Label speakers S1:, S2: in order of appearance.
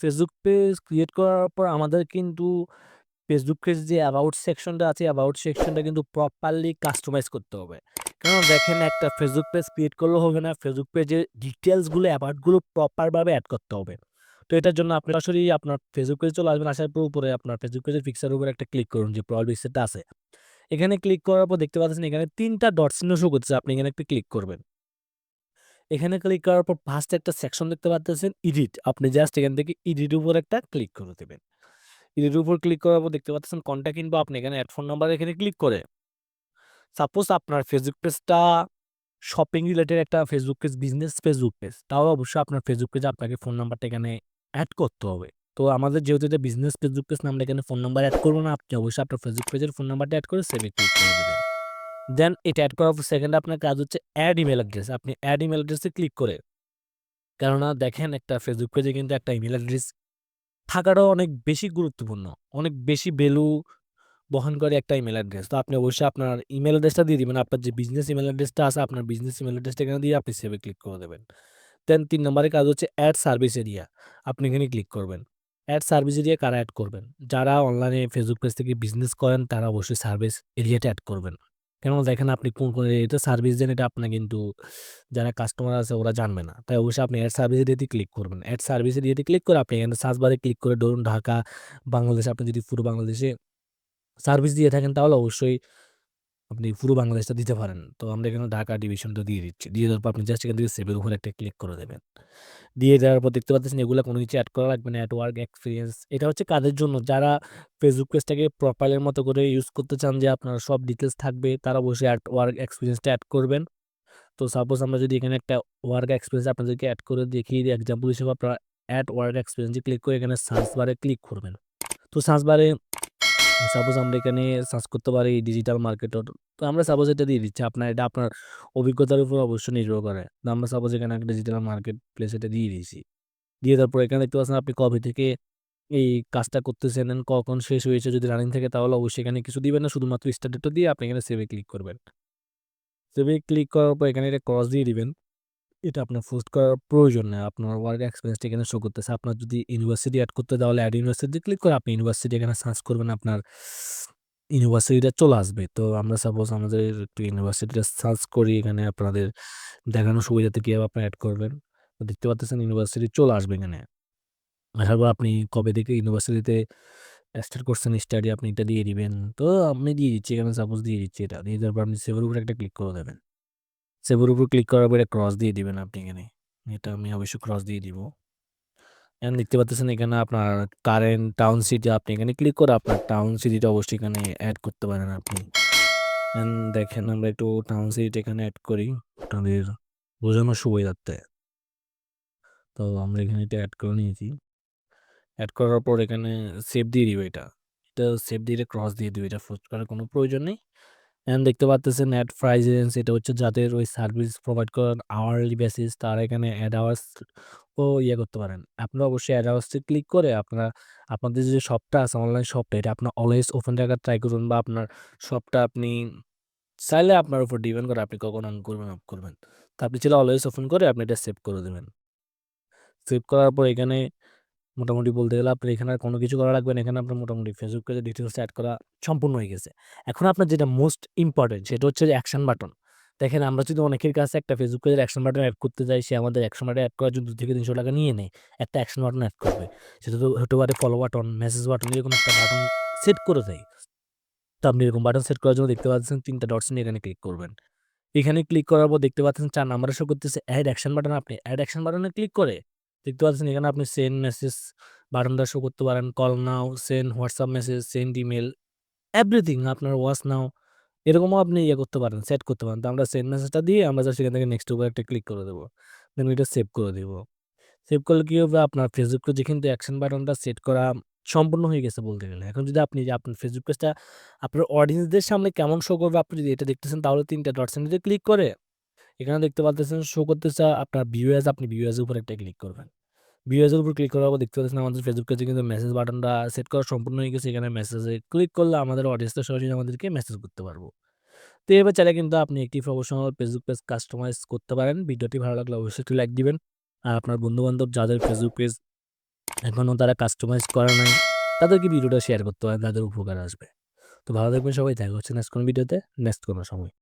S1: Facebook page create করার পর আমাদের কিন্তু ফেসবুক পেজ যে অ্যাবাউট সেকশনটা আছে অ্যাবাউট সেকশনটা কিন্তু প্রপারলি কাস্টমাইজ করতে হবে। কারণ দেখেন একটা ফেসবুক পেজ ক্রিয়েট করলেও হবে না। ফেসবুক পেজের ডিটেলসগুলো অ্যাবাউটগুলো প্রপারভাবে অ্যাড করতে হবে। তো এটার জন্য আপনি সরাসরি আপনার ফেসবুক পেজে চলে আসবেন। আসার পর উপরে আপনার ফেসবুক পেজের পিকচারের উপরে একটা ক্লিক করুন যে প্রোফাইল পিকচারটা আছে। এখানে ক্লিক করার পর দেখতে পাচ্ছেন এখানে ৩ টা ডট শো করতেছে। আপনি এখানে একটা ক্লিক করবেন। এখানে ক্লিক করার পর ফার্স্ট একটা সেকশন দেখতে পারতেছেন এডিট। আপনি জাস্ট এখান থেকে এডিটের উপর একটা ক্লিক করে দেবেন এডিটের উপর ক্লিক করার পর দেখতে পাচ্ছেন কন্ট্যাক্ট ইনফো আপনি এখানে অ্যাড ফোন নাম্বার এখানে ক্লিক করে সাপোজ আপনার ফেসবুক পেজটা শপিং রিলেটেড একটা Facebook page business Facebook page তাও অবশ্যই আপনার ফেসবুক পেজে আপনাকে ফোন নাম্বারটা এখানে অ্যাড করতে হবে। তো আমাদের যেহেতু এটা বিজনেস ফেসবুক পেজ না আমরা এখানে ফোন নাম্বার অ্যাড করব না। আপনি অবশ্যই আপনার ফেসবুক পেজের ফোন নাম্বারটা অ্যাড করে সেভে ক্লিক করে দিবেন। দেন এটা অ্যাড করার সেকেন্ডে আপনার কাজ হচ্ছে অ্যাড ইমেল অ্যাড্রেস। আপনি অ্যাড ইমেল অ্যাড্রেসে ক্লিক করে, কেননা দেখেন একটা ফেসবুক পেজে কিন্তু একটা ইমেইল অ্যাড্রেস থাকাটাও অনেক বেশি গুরুত্বপূর্ণ। অনেক বেশি ভ্যালু বহন করে একটা ইমেল অ্যাড্রেস। তো আপনি অবশ্যই আপনার ইমেল অ্যাড্রেসটা দিয়ে দিবেন। আপনার যে বিজনেস ইমেল অ্যাড্রেসটা আছে, আপনার বিজনেস ইমেল অ্যাড্রেসটা এখানে দিয়ে আপনি সেভে ক্লিক করে দেবেন। দেন তিন নম্বরের কাজ হচ্ছে অ্যাড সার্ভিস এরিয়া। আপনি এখানে ক্লিক করবেন। অ্যাড সার্ভিস এরিয়া কারা অ্যাড করবেন? যারা অনলাইনে ফেসবুক পেজ থেকে বিজনেস করেন, তারা অবশ্যই সার্ভিস এরিয়াটা অ্যাড করবেন। কেননা দেখেন আপনি কোন, কোন এটা সার্ভিস দেন এটা আপনার কিন্তু যারা কাস্টমার আছে ওরা জানবে না। তাই অবশ্যই আপনি অ্যাড সার্ভিস এরিয়াতে ক্লিক করবেন। অ্যাড সার্ভিস এরিয়াতে ক্লিক করে আপনি এখানে সার্চ বারে ক্লিক করে ধরুন ঢাকা, বাংলাদেশ আপনি যদি পুরো বাংলাদেশে সার্ভিস দিয়ে থাকেন তাহলে অবশ্যই আপনি পুরো বাংলাদেশটা দিতে পারেন। তো আমরা এখানে ঢাকা ডিভিশনটা দিয়ে দিচ্ছি। দিয়ে দেওয়ার পর আপনি জাস্ট এখান থেকে সেভের উপরে একটা ক্লিক করে দেবেন। দিয়ে দেওয়ার পর দেখতে পাচ্ছেন এগুলো কোনো কিছু অ্যাড করা লাগবে না। এট ওয়ার্ক এক্সপেরিয়েন্স এটা হচ্ছে কাদের জন্য? যারা ফেসবুক পেজটাকে প্রোফাইলের মতো করে ইউজ করতে চান যে আপনার সব ডিটেলস থাকবে, তারা অবশ্যই এট ওয়ার্ক এক্সপেরিয়েন্সটা এড করবেন। তো সাপোজ আমরা যদি এখানে একটা ওয়ার্ক এক্সপেরিয়েন্স আপনাদেরকে অ্যাড করে দিই এক্সাম্পল হিসেবে আপনারা এড ওয়ার্ক এক্সপিরিয়েন্সে ক্লিক করে এখানে সার্চ বারে ক্লিক করবেন। তো সার্চ বারে সাপোজ আমরা এখানে সার্চ করতে পারি ডিজিটাল মার্কেটর। তো আমরা সাপোজ এটা দিয়ে দিচ্ছি। আপনার এটা আপনার অভিজ্ঞতার উপর অবশ্যই নির্ভর করে। তো আমরা সাপোজ এখানে একটা ডিজিটাল মার্কেট প্লেস এটা দিয়ে দিয়েছি। দিয়ে দেওয়ার পর এখানে দেখতে পাচ্ছেন আপনি কবে থেকে এই কাজটা করতেছেন কখন শেষ হয়েছে যদি রানিং থাকে তাহলে অবশ্যই এখানে কিছু দিবেন না। শুধুমাত্র স্টার্ট ডেটটা দিয়ে আপনি এখানে সেভে ক্লিক করবেন। সেভে ক্লিক করার পর এখানে একটা ক্রস দিয়ে দিবেন। এটা আপনার পোস্ট করার প্রয়োজন নেই আপনার ওয়ার্ক এক্সপেরিয়েন্সটা এখানে শো করতেছে। আপনার যদি ইউনিভার্সিটি অ্যাড করতে তাহলে অ্যাড ইউনিভার্সিটি ক্লিক করে আপনি ইউনিভার্সিটি এখানে সার্চ করবেন, আপনার ইউনিভার্সিটিটা চলে আসবে। তো আমরা সাপোজ আমাদের একটু ইউনিভার্সিটিটা সার্চ করি, এখানে আপনাদের দেখানোর সুবিধার্থে কীভাবে আপনারা অ্যাড করবেন। তো দেখতে পাচ্ছেন ইউনিভার্সিটি চলে আসবে এখানে। আসার পর আপনি কবে থেকে ইউনিভার্সিটিতে স্টার্ট করছেন স্টাডি আপনি এটা দিয়ে দিবেন। তো আমি দিয়ে দিচ্ছি, এখানে সাপোজ দিয়ে দিচ্ছি এটা। দিয়ে দেওয়ার পর আপনি সেভের উপরে একটা ক্লিক করে দেবেন। সেভের উপর ক্লিক করার পরে ক্রস দিয়ে দিবেন আপনি এখানে। এটা আমি অবশ্যই ক্রস দিয়ে দিব। এখন দেখতে পাচ্ছেন এখানে আপনার কারেন্ট টাউন সিটি আপনি এখানে ক্লিক করে আপনার টাউন সিটিটা অবশ্যই এখানে অ্যাড করতে পারেন আপনি। দেখেন আমরা একটু টাউন সিটিটা এখানে অ্যাড করি আপনাদের বোঝানোর সুবিধার্থে। তো আমরা এখানে এটা অ্যাড করে নিয়েছি। অ্যাড করার পর এখানে সেভ দিয়ে দিব এটা। এটা সেভ দিয়ে ক্রস দিয়ে দিব। এটা পোস্ট করার কোনো প্রয়োজন নেই। এন্ড দেখতে এড প্রাইস রেঞ্জ এটা হচ্ছে যাদের ওই সার্ভিস প্রোভাইড করেন আওয়ারলি বেসিস তারা এখানে এড আওয়ার্স ও ইয়ে করতে পারেন। আপনারা অবশ্যই এড আওয়ার্স ক্লিক করে আপনারা আপনাদের যে শপটা আছে অনলাইন শপটা এটা আপনার অলওয়েজ ওপেন রাখার ট্রাই করুন বা আপনার শপটা আপনি চাইলে আপনার উপর ডিপেন্ড করে আপনি কখন অন করবেন, অফ করবেন। তো আপনি চাইলে অলওয়েজ ওপেন করে আপনি এটা সেভ করে দেবেন সেভ করার পর এখানে মোটামুটি বলতে গেলে আপনার এখানে আর কোনো কিছু করা লাগবে না। এখানে আপনার মোটামুটি ফেসবুক পেজের ডিটেইলস এড করা সম্পূর্ণ হয়ে গেছে। এখন আপনার যেটা মোস্ট ইম্পোর্টেন্ট সেটা হচ্ছে যে অ্যাকশন বাটন। দেখেন আমরা যদি অনেকের কাছে একটা ফেসবুক পেজের অ্যাকশন বাটন অ্যাড করতে যাই সে আমাদের অ্যাকশন বাটন অ্যাড করার জন্য ৳২-৩০০ নিয়ে নেয়। একটা অ্যাকশন বাটন অ্যাড করবে। সেটা তো হতে পারে ফলো বাটন, মেসেজ বাটন এরকম একটা বাটন সেট করে দেয়। তো আপনি এরকম বাটন সেট করার জন্য দেখতে পাচ্ছেন ৩ টা ডটস নিয়ে এখানে ক্লিক করবেন। এখানে ক্লিক করার পর দেখতে পাচ্ছেন চার নাম্বারে শো করতেছে অ্যাড অ্যাকশন বাটন আপনি অ্যাড অ্যাকশন বাটনে ক্লিক করে দেখতে পাচ্ছেন এখানে আপনি সেন্ড মেসেজ বাটনটা শো করতে পারেন। Call now, send WhatsApp message, send email everything আপনার ওয়াচ নাও এরকমও আপনি ইয়ে করতে পারেন, সেট করতে পারেন। তো আমরা সেন্ড মেসেজটা দিয়ে আমরা জাস্ট এখান থেকে নেক্সট উপরে একটা ক্লিক করে দেবো দেন এটা সেভ করে দিব। সেভ করলে কী হবে আপনার ফেসবুক পেজে কিন্তু অ্যাকশন বাটনটা সেট করা সম্পূর্ণ হয়ে গেছে বলতে গেলে। এখন যদি আপনি যে আপনার ফেসবুক পেজটা আপনার অডিয়েন্সদের সামনে কেমন শো করবে আপনি যদি এটা দেখতেছেন তাহলে ৩ টা ডটস ক্লিক করে এখানে দেখতে পারতেছেন শো করতেছে আপনার ভিউ অ্যাজ আপনি ভিউ অ্যাজ এর উপরে একটা ক্লিক করবেন। ভিউ উপর ক্লিক করার পর দেখতে পাচ্ছেন আমাদের ফেসবুক পেজে কিন্তু মেসেজ বাটনটা সেট করা সম্পূর্ণ হয়ে গেছে। এখানে মেসেজে ক্লিক করলে আমাদের অডিয়েন্সরা সরাসরি আমাদেরকে মেসেজ করতে পারব। তো এভাবে চাইলে কিন্তু আপনি একটি প্রফেশনাল ফেসবুক পেজ কাস্টমাইজ করতে পারেন। ভিডিওটি ভালো লাগলে অবশ্যই একটু লাইক দিবেন। আর আপনার বন্ধু-বান্ধব যাদের ফেসবুক পেজ এখনও তারা কাস্টমাইজ করে নাই, তাদেরকে ভিডিওটা শেয়ার করতে হয় তাদের উপকার আসবে তো ভালো থাকবেন সবাই, দেখা হচ্ছে নেক্সট কোনো ভিডিওতে নেক্সট কোনো সময়